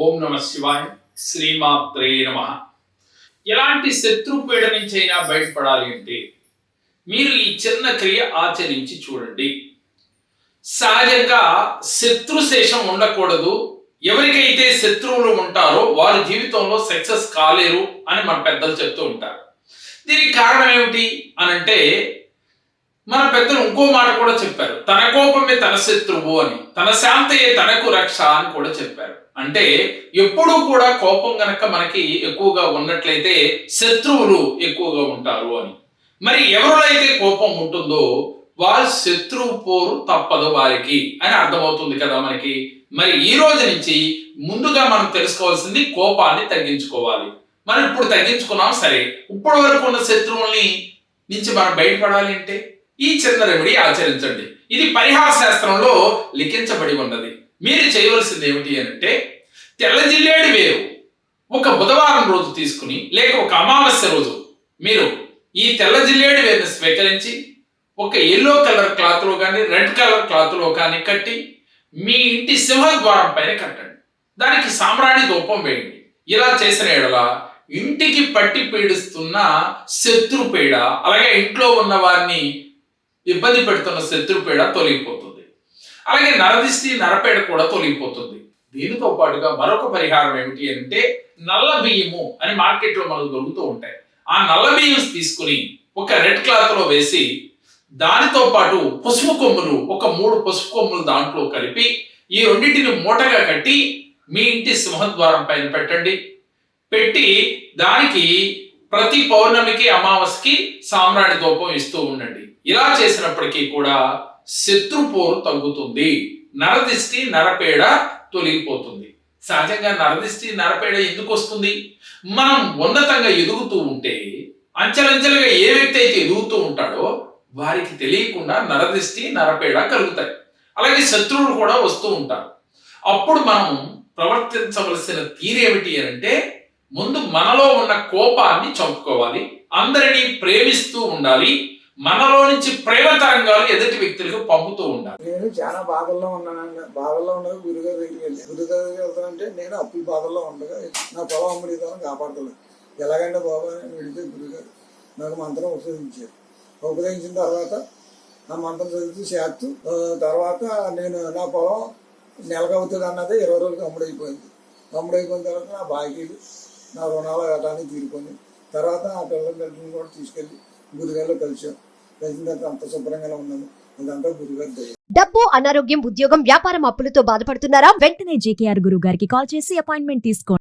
ఓం నమ శివాయ శ్రీమాత్రే నమ. ఎలాంటి శత్రుపీడ నుంచి అయినా బయటపడాలి అంటే మీరు ఈ చిన్న క్రియ ఆచరించి చూడండి. సహజంగా శత్రుశేషం ఉండకూడదు. ఎవరికైతే శత్రువులు ఉంటారో వారి జీవితంలో సక్సెస్ కాలేరు అని మన పెద్దలు చెప్తూ ఉంటారు. దీనికి కారణం ఏమిటి అని అంటే మన పెద్దలు ఇంకో మాట కూడా చెప్పారు. తన కోపమే తన శత్రువు అని తన శాంతయే తనకు రక్ష అని కూడా చెప్పారు. అంటే ఎప్పుడూ కూడా కోపం గనక మనకి ఎక్కువగా ఉన్నట్లయితే శత్రువులు ఎక్కువగా ఉంటారు అని. మరి ఎవరిలో కోపం ఉంటుందో వారు శత్రువు పోరు తప్పదు వారికి అని అర్థమవుతుంది కదా మనకి. మరి ఈ రోజు నుంచి ముందుగా మనం తెలుసుకోవాల్సింది కోపాన్ని తగ్గించుకోవాలి. మనం ఇప్పుడు తగ్గించుకున్నాం సరే. ఇప్పటి వరకు ఉన్న శత్రువుల్ని నుంచి మనం బయటపడాలి అంటే? ఈ చిన్న రెమెడీ ఆచరించండి. ఇది పరిహార శాస్త్రంలో లిఖించబడి ఉన్నది. మీరు చేయవలసింది ఏమిటి అంటే తెల్ల జిల్లేడు వేరు. ఒక బుధవారం రోజు తీసుకుని లేక ఒక అమావాస్య రోజు మీరు ఈ తెల్ల జిల్లేడు వేరుని స్వీకరించి ఒక ఎల్లో కలర్ క్లాత్లో కానీ రెడ్ కలర్ క్లాత్లో కానీ కట్టి మీ ఇంటి సింహద్వారం పైన కట్టండి. దానికి సామ్రాణి ధూపం వేయండి. ఇలా చేసిన ఎడల ఇంటికి పట్టి పీడిస్తున్న శత్రు పీడ అలాగే ఇంట్లో ఉన్న వారిని ఇబ్బంది పెడుతున్న శత్రు పీడ తొలగిపోతుంది. అలాగే నరదిష్టి నరపేడ కూడా తొలగిపోతుంది. దీనితో పాటుగా మరొక పరిహారం ఏమిటి అంటే నల్ల బియ్యము అని మార్కెట్లో మనకు దొరుకుతూ ఉంటాయి. ఆ నల్ల బియ్యం తీసుకుని ఒక రెడ్ క్లాత్లో వేసి దానితో పాటు పసుపు కొమ్ములు ఒక మూడు పసుపు కొమ్ములు దాంట్లో కలిపి ఈ రెండింటిని మూటగా కట్టి మీ ఇంటి సింహద్వారం పైన పెట్టండి. పెట్టి దానికి ప్రతి పౌర్ణమికి అమావాస్యకి సామ్రాణి దూపం ఇస్తూ ఉండండి. ఇలా చేసినప్పటికీ కూడా శత్రుపోరు తగ్గుతుంది. నరదిష్టి నరపేడ తొలగిపోతుంది. సహజంగా నరదిష్టి నరపేడ ఎందుకు వస్తుంది? మనం ఉన్నతంగా ఎదుగుతూ ఉంటే అంచెలంచెలుగా ఏ వ్యక్తి అయితే ఎదుగుతూ ఉంటాడో వారికి తెలియకుండా నరదిష్టి నరపేడ కలుగుతాయి. అలాగే శత్రువులు కూడా వస్తూ ఉంటారు. అప్పుడు మనం ప్రవర్తించవలసిన తీరేమిటి అని అంటే ముందు మనలో ఉన్న కోపాన్ని చంపుకోవాలి. అందరినీ ప్రేమిస్తూ ఉండాలి. మనలో నుంచి ప్రేమ తరంగాలు ఎదుటి వ్యక్తులకు పంపుతూ ఉండాలి. నేను చాలా బాధల్లో ఉన్నానండి బాధల్లో ఉండగా గురుగారి దగ్గరికి వెళ్ళి గురుగారి దగ్గరికి వెళ్తానంటే నేను అప్పుల బాధల్లో ఉండగా నా పొలం అమ్మడితో కాపాడలేదు ఎలాగంటే బాబా నేను వెళితే గురుగారు నాకు మంత్రం ఉపయోగించారు ఉపయోగించిన తర్వాత ఆ మంత్రం చదువుతూ చేస్తూ తర్వాత నేను నా పొలం నెలకవుతుంది అన్నది ఇరవై రోజులకి అమ్ముడైపోయింది. అమ్ముడైపోయిన తర్వాత నా బాకీలు నా రుణాలు గటాన్ని తీరుకొని తర్వాత ఆ పిల్లల బిడ్డలను కూడా తీసుకెళ్ళి గురుగారిలో కలిసాం కలిసిన తర్వాత అంత శుభ్రంగానే ఉన్నాము. అదంతా గురుగారి దయ. డబ్బు అనారోగ్యం ఉద్యోగం వ్యాపారం అప్పులతో బాధపడుతున్నారా? వెంటనే జేకేఆర్ గురువు గారికి కాల్ చేసి అపాయింట్మెంట్ తీసుకోండి.